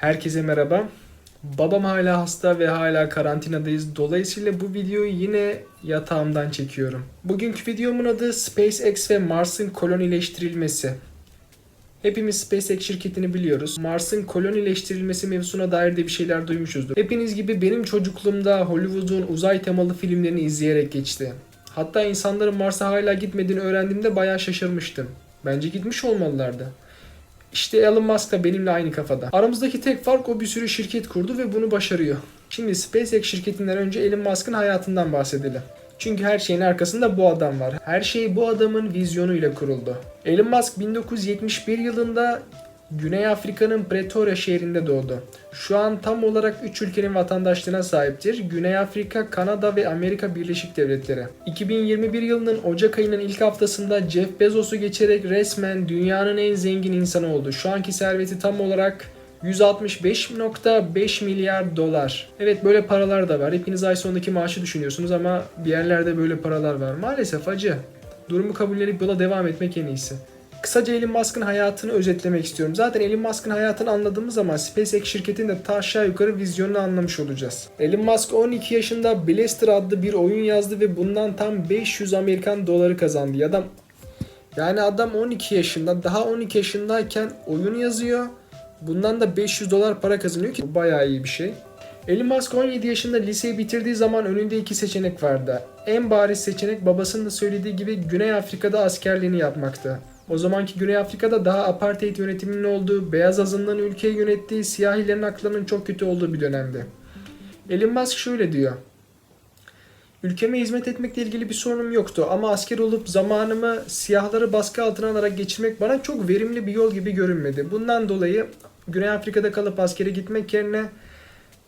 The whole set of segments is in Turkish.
Herkese merhaba. Babam hala hasta ve hala karantinadayız. Dolayısıyla bu videoyu yine yatağımdan çekiyorum. Bugünkü videomun adı SpaceX ve Mars'ın kolonileştirilmesi. Hepimiz SpaceX şirketini biliyoruz. Mars'ın kolonileştirilmesi mevzusuna dair de bir şeyler duymuşuzdur. Hepiniz gibi benim çocukluğumda Hollywood'un uzay temalı filmlerini izleyerek geçti. Hatta insanların Mars'a hala gitmediğini öğrendiğimde bayağı şaşırmıştım. Bence gitmiş olmalılardı. İşte Elon Musk da benimle aynı kafada. Aramızdaki tek fark o bir sürü şirket kurdu ve bunu başarıyor. Şimdi SpaceX şirketinden önce Elon Musk'ın hayatından bahsedelim. Çünkü her şeyin arkasında bu adam var. Her şey bu adamın vizyonuyla kuruldu. Elon Musk 1971 yılında Güney Afrika'nın Pretoria şehrinde doğdu. Şu an tam olarak 3 ülkenin vatandaşlığına sahiptir. Güney Afrika, Kanada ve Amerika Birleşik Devletleri. 2021 yılının Ocak ayının ilk haftasında Jeff Bezos'u geçerek resmen dünyanın en zengin insanı oldu. Şu anki serveti tam olarak 165.5 milyar dolar. Evet böyle paralar da var. Hepiniz ay sonundaki maaşı düşünüyorsunuz ama bir yerlerde böyle paralar var. Maalesef acı. Durumu kabullenip yola devam etmek en iyisi. Kısaca Elon Musk'ın hayatını özetlemek istiyorum. Zaten Elon Musk'ın hayatını anladığımız zaman SpaceX şirketinin de ta aşağı yukarı vizyonunu anlamış olacağız. Elon Musk 12 yaşında Blaster adlı bir oyun yazdı ve bundan tam 500 Amerikan doları kazandı. Adam yani adam 12 yaşında daha 12 yaşındayken oyun yazıyor. Bundan da 500 dolar para kazanıyor ki bu bayağı iyi bir şey. Elon Musk 17 yaşında liseyi bitirdiği zaman önünde iki seçenek vardı. En bariz seçenek babasının da söylediği gibi Güney Afrika'da askerliğini yapmaktı. O zamanki Güney Afrika'da daha apartheid yönetiminin olduğu, beyaz azınlığın ülkeyi yönettiği, siyahilerin haklarının çok kötü olduğu bir dönemdi. Elon Musk şöyle diyor. Ülkeme hizmet etmekle ilgili bir sorunum yoktu ama asker olup zamanımı siyahları baskı altına alarak geçirmek bana çok verimli bir yol gibi görünmedi. Bundan dolayı Güney Afrika'da kalıp askere gitmek yerine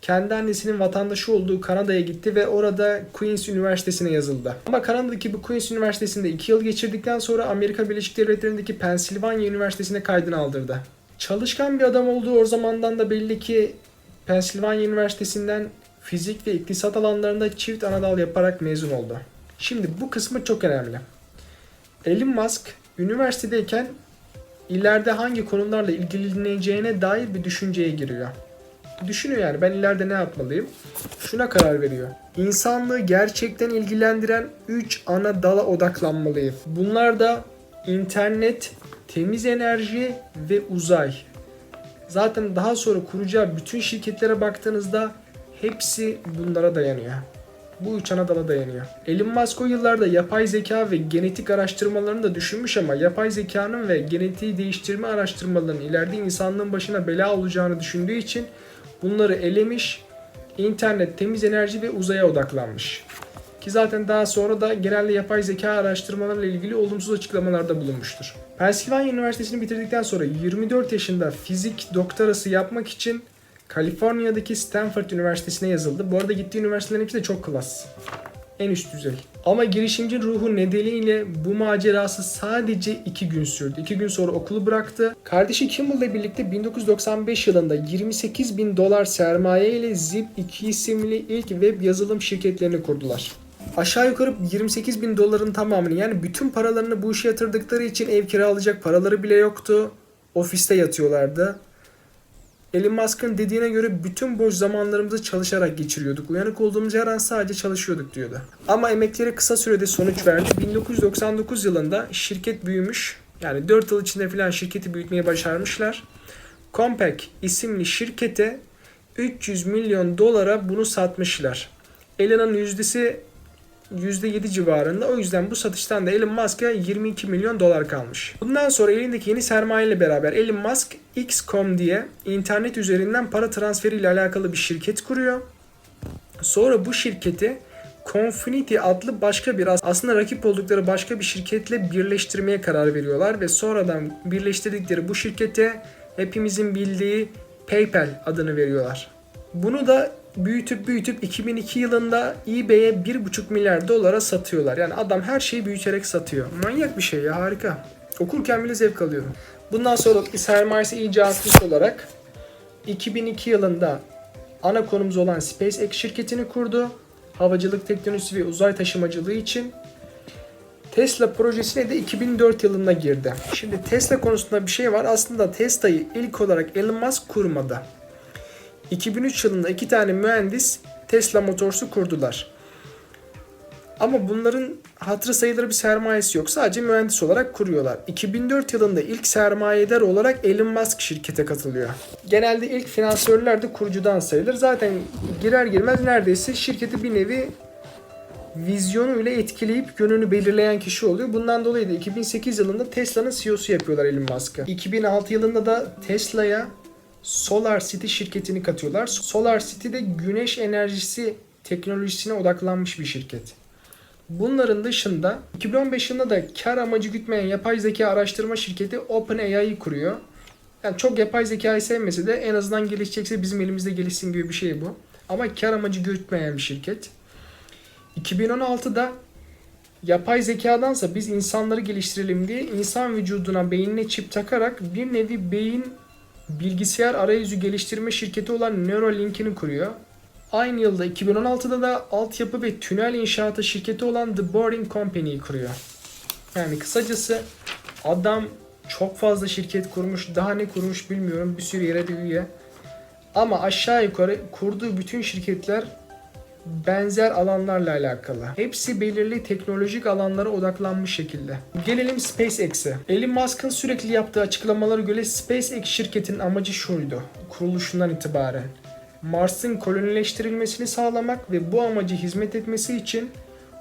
kendi annesinin vatandaşı olduğu Kanada'ya gitti ve orada Queen's Üniversitesi'ne yazıldı. Ama Kanada'daki bu Queen's Üniversitesi'nde 2 yıl geçirdikten sonra Amerika Birleşik Devletleri'ndeki Pennsylvania Üniversitesi'ne kaydını aldırdı. Çalışkan bir adam olduğu o zamandan da belli ki Pennsylvania Üniversitesi'nden fizik ve iktisat alanlarında çift anadal yaparak mezun oldu. Şimdi bu kısmı çok önemli. Elon Musk üniversitedeyken ileride hangi konularla ilgileneceğine dair bir düşünceye giriyor. Düşünüyor yani ben ileride ne yapmalıyım? Şuna karar veriyor. İnsanlığı gerçekten ilgilendiren 3 ana dala odaklanmalıyım. Bunlar da internet, temiz enerji ve uzay. Zaten daha sonra kuracağı bütün şirketlere baktığınızda hepsi bunlara dayanıyor. Bu üç ana dala dayanıyor. Elon Musk o yıllarda yapay zeka ve genetik araştırmalarını da düşünmüş ama yapay zekanın ve genetiği değiştirme araştırmalarının ileride insanlığın başına bela olacağını düşündüğü için bunları elemiş, internet, temiz enerji ve uzaya odaklanmış. Ki zaten daha sonra da genelde yapay zeka araştırmalarıyla ilgili olumsuz açıklamalarda bulunmuştur. Pennsylvania Üniversitesi'ni bitirdikten sonra 24 yaşında fizik doktorası yapmak için Kaliforniya'daki Stanford Üniversitesi'ne yazıldı. Bu arada gittiği üniversitelerin hepsi de çok klas. En üst düzey. Ama girişimci ruhu nedeniyle bu macerası sadece 2 gün sürdü. 2 gün sonra okulu bıraktı. Kardeşi Kimball ile birlikte 1995 yılında 28 bin dolar sermaye ile Zip2 isimli ilk web yazılım şirketlerini kurdular. Aşağı yukarı 28 bin doların tamamını yani bütün paralarını bu işe yatırdıkları için ev kiralayacak paraları bile yoktu. Ofiste yatıyorlardı. Elon Musk'ın dediğine göre bütün boş zamanlarımızı çalışarak geçiriyorduk. Uyanık olduğumuz her an sadece çalışıyorduk diyordu. Ama emekleri kısa sürede sonuç verdi. 1999 yılında şirket büyümüş. Yani 4 yıl içinde falan şirketi büyütmeye başarmışlar. Compaq isimli şirkete 300 milyon dolara bunu satmışlar. Elon'un yüzdesi %7 civarında. O yüzden bu satıştan da Elon Musk'a 22 milyon dolar kalmış. Bundan sonra elindeki yeni sermaye ile beraber Elon Musk XCOM diye internet üzerinden para transferi ile alakalı bir şirket kuruyor. Sonra bu şirketi Confinity adlı başka bir aslında rakip oldukları başka bir şirketle birleştirmeye karar veriyorlar ve sonradan birleştirdikleri bu şirkete hepimizin bildiği PayPal adını veriyorlar. Bunu da büyütüp büyütüp 2002 yılında eBay'e 1,5 milyar dolara satıyorlar. Yani adam her şeyi büyüterek satıyor. Manyak bir şey ya harika. Okurken bile zevk alıyorum. Bundan sonra sermayesi iyice artmış olarak 2002 yılında ana konumuz olan SpaceX şirketini kurdu. Havacılık teknolojisi ve uzay taşımacılığı için. Tesla projesine de 2004 yılında girdi. Şimdi Tesla konusunda bir şey var. Aslında Tesla'yı ilk olarak Elon Musk kurmadı. 2003 yılında iki tane mühendis Tesla Motors'u kurdular. Ama bunların hatırı sayılır bir sermayesi yok. Sadece mühendis olarak kuruyorlar. 2004 yılında ilk sermayedar olarak Elon Musk şirkete katılıyor. Genelde ilk finansörler de kurucudan sayılır. Zaten girer girmez neredeyse şirketi bir nevi vizyonuyla etkileyip yönünü belirleyen kişi oluyor. Bundan dolayı da 2008 yılında Tesla'nın CEO'su yapıyorlar Elon Musk'ı. 2006 yılında da Tesla'ya Solar City şirketini katıyorlar. Solar City de güneş enerjisi teknolojisine odaklanmış bir şirket. Bunların dışında 2015 yılında da kar amacı gütmeyen yapay zeka araştırma şirketi OpenAI'yi kuruyor. Yani çok yapay zekayı sevmese de en azından gelişecekse bizim elimizde gelişsin gibi bir şey bu. Ama kar amacı gütmeyen bir şirket. 2016'da yapay zekadansa biz insanları geliştirelim diye insan vücuduna beynine çip takarak bir nevi beyin bilgisayar arayüzü geliştirme şirketi olan Neuralink'ini kuruyor. Aynı yılda 2016'da da altyapı ve tünel inşaatı şirketi olan The Boring Company'yi kuruyor. Yani kısacası adam çok fazla şirket kurmuş. Daha ne kurmuş bilmiyorum. Bir sürü yere de üye. Ama aşağı yukarı kurduğu bütün şirketler benzer alanlarla alakalı. Hepsi belirli teknolojik alanlara odaklanmış şekilde. Gelelim SpaceX'e. Elon Musk'ın sürekli yaptığı açıklamalara göre SpaceX şirketinin amacı şuydu. Kuruluşundan itibaren. Mars'ın kolonileştirilmesini sağlamak ve bu amacı hizmet etmesi için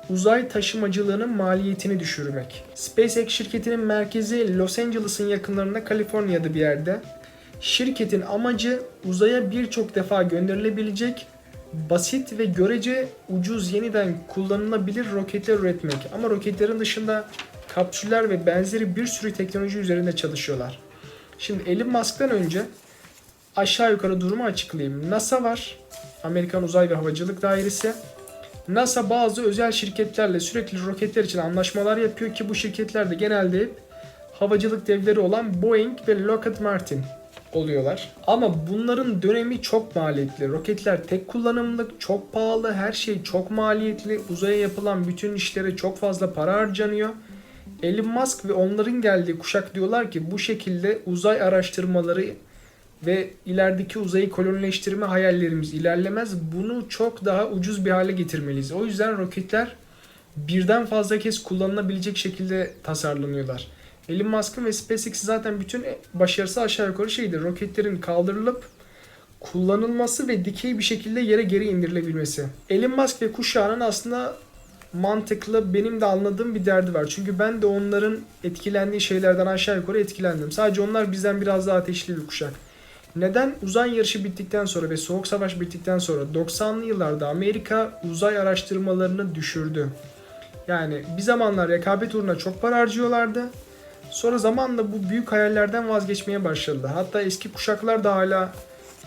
uzay taşımacılığının maliyetini düşürmek. SpaceX şirketinin merkezi Los Angeles'ın yakınlarında Kaliforniya'da bir yerde. Şirketin amacı uzaya birçok defa gönderilebilecek basit ve görece ucuz yeniden kullanılabilir roketler üretmek. Ama roketlerin dışında kapsüller ve benzeri bir sürü teknoloji üzerinde çalışıyorlar. Şimdi Elon Musk'tan önce aşağı yukarı durumu açıklayayım. NASA var. Amerikan Uzay ve Havacılık Dairesi. NASA bazı özel şirketlerle sürekli roketler için anlaşmalar yapıyor ki bu şirketler de genelde hep havacılık devleri olan Boeing ve Lockheed Martin oluyorlar. Ama bunların dönemi çok maliyetli. Roketler tek kullanımlık, çok pahalı, her şey çok maliyetli. Uzaya yapılan bütün işlere çok fazla para harcanıyor. Elon Musk ve onların geldiği kuşak diyorlar ki bu şekilde uzay araştırmaları ve ilerideki uzayı kolonileştirme hayallerimiz ilerlemez. Bunu çok daha ucuz bir hale getirmeliyiz. O yüzden roketler birden fazla kez kullanılabilecek şekilde tasarlanıyorlar. Elon Musk'ın ve SpaceX'in zaten bütün başarısı aşağı yukarı şeydir. Roketlerin kaldırılıp kullanılması ve dikey bir şekilde yere geri indirilebilmesi. Elon Musk ve kuşağının aslında mantıklı benim de anladığım bir derdi var. Çünkü ben de onların etkilendiği şeylerden aşağı yukarı etkilendim. Sadece onlar bizden biraz daha ateşli bir kuşak. Neden uzay yarışı bittikten sonra ve soğuk savaş bittikten sonra 90'lı yıllarda Amerika uzay araştırmalarını düşürdü. Yani bir zamanlar rekabet uğruna çok para harcıyorlardı. Sonra zamanla bu büyük hayallerden vazgeçmeye başladı. Hatta eski kuşaklar da hala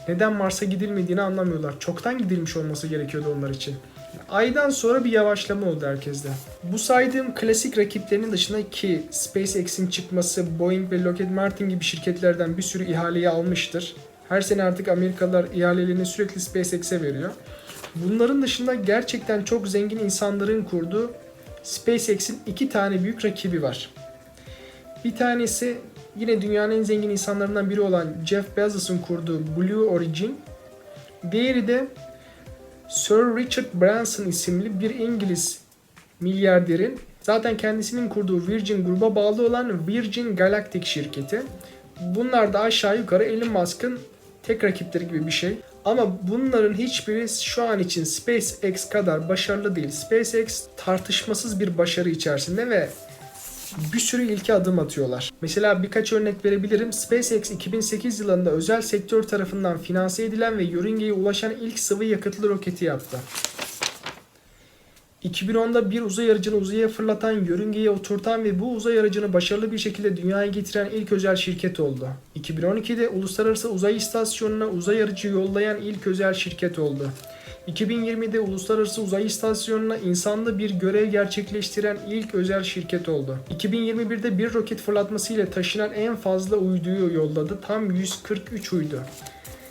neden Mars'a gidilmediğini anlamıyorlar. Çoktan gidilmiş olması gerekiyordu onlar için. Aydan sonra bir yavaşlama oldu herkeste. Bu saydığım klasik rakiplerinin dışında ki SpaceX'in çıkması Boeing ve Lockheed Martin gibi şirketlerden bir sürü ihaleyi almıştır. Her sene artık Amerikalılar ihalelerini sürekli SpaceX'e veriyor. Bunların dışında gerçekten çok zengin insanların kurduğu SpaceX'in iki tane büyük rakibi var. Bir tanesi yine dünyanın en zengin insanlarından biri olan Jeff Bezos'un kurduğu Blue Origin. Diğeri de Sir Richard Branson isimli bir İngiliz milyarderin zaten kendisinin kurduğu Virgin gruba bağlı olan Virgin Galactic şirketi. Bunlar da aşağı yukarı Elon Musk'ın tek rakipleri gibi bir şey. Ama bunların hiçbiri şu an için SpaceX kadar başarılı değil. SpaceX tartışmasız bir başarı içerisinde ve bir sürü ilke adım atıyorlar. Mesela birkaç örnek verebilirim. SpaceX 2008 yılında özel sektör tarafından finanse edilen ve yörüngeye ulaşan ilk sıvı yakıtlı roketi yaptı. 2010'da bir uzay aracını uzaya fırlatan, yörüngeye oturtan ve bu uzay aracını başarılı bir şekilde dünyaya getiren ilk özel şirket oldu. 2012'de Uluslararası Uzay İstasyonu'na uzay aracı yollayan ilk özel şirket oldu. 2020'de Uluslararası Uzay İstasyonu'na insanlı bir görev gerçekleştiren ilk özel şirket oldu. 2021'de bir roket fırlatmasıyla taşınan en fazla uyduyu yolladı. Tam 143 uydu.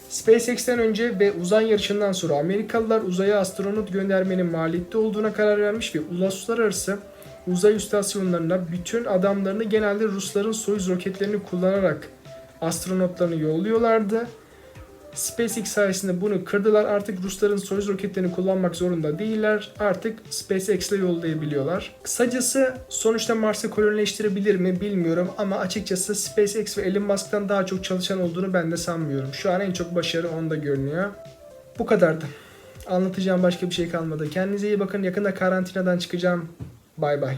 SpaceX'ten önce ve uzay yarışından sonra Amerikalılar uzaya astronot göndermenin maliyetli olduğuna karar vermiş ve uluslararası uzay istasyonlarına bütün adamlarını genelde Rusların Soyuz roketlerini kullanarak astronotlarını yolluyorlardı. SpaceX sayesinde bunu kırdılar. Artık Rusların Soyuz roketlerini kullanmak zorunda değiller. Artık SpaceX ile yollayabiliyorlar. Kısacası sonuçta Mars'ı kolonileştirebilir mi bilmiyorum ama açıkçası SpaceX ve Elon Musk'tan daha çok çalışan olduğunu ben de sanmıyorum. Şu an en çok başarı onda görünüyor. Bu kadardı. Anlatacağım başka bir şey kalmadı. Kendinize iyi bakın. Yakında karantinadan çıkacağım. Bay bay.